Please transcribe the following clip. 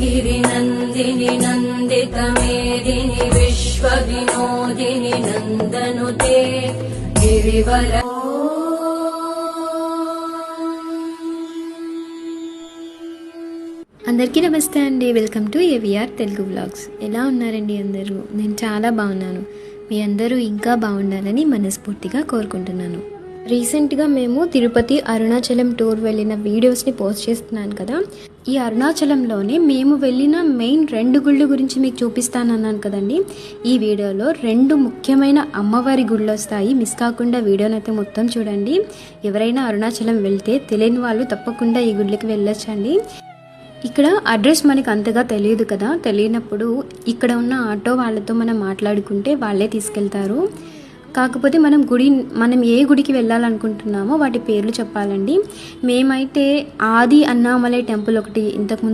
गिरिनन्दिनि नन्दितमेदिनि विश्वविनोदिनि नन्दनुते गिरिवर అందరికీ నమస్తే అండి welcome to AVR Telugu vlogs ఎలా ఉన్నారండి అందరూ నేను చాలా బాగున్నాను మీ అందరూ ఇంకా బాగుండాలని మనస్ఫూర్తిగా కోరుకుంటున్నాను రీసెంట్గా మేము తిరుపతి అరుణాచలం టూర్ వెళ్ళిన వీడియోస్ని పోస్ట్ చేస్తున్నాను కదా. ఈ అరుణాచలంలోనే మేము వెళ్ళిన మెయిన్ రెండు గుళ్ళు గురించి మీకు చూపిస్తానన్నాను కదండి. ఈ వీడియోలో రెండు ముఖ్యమైన అమ్మవారి గుళ్ళు వస్తాయి. మిస్ కాకుండా వీడియోనైతే మొత్తం చూడండి. ఎవరైనా అరుణాచలం వెళ్తే తెలియని వాళ్ళు తప్పకుండా ఈ గుళ్ళకి వెళ్ళొచ్చండి. ఇక్కడ అడ్రస్ మనకి అంతగా తెలియదు కదా. తెలియనప్పుడు ఇక్కడ ఉన్న ఆటో వాళ్ళతో మనం మాట్లాడుకుంటే వాళ్ళే తీసుకెళ్తారు. కాకపోతే మనం గుడి మనం ఏ గుడికి వెళ్ళాలనుకుంటున్నామో వాటి పేర్లు చెప్పాలండి. మేమైతే ఆది అన్నామలై టెంపుల్ ఒకటి ఇంతకుముందు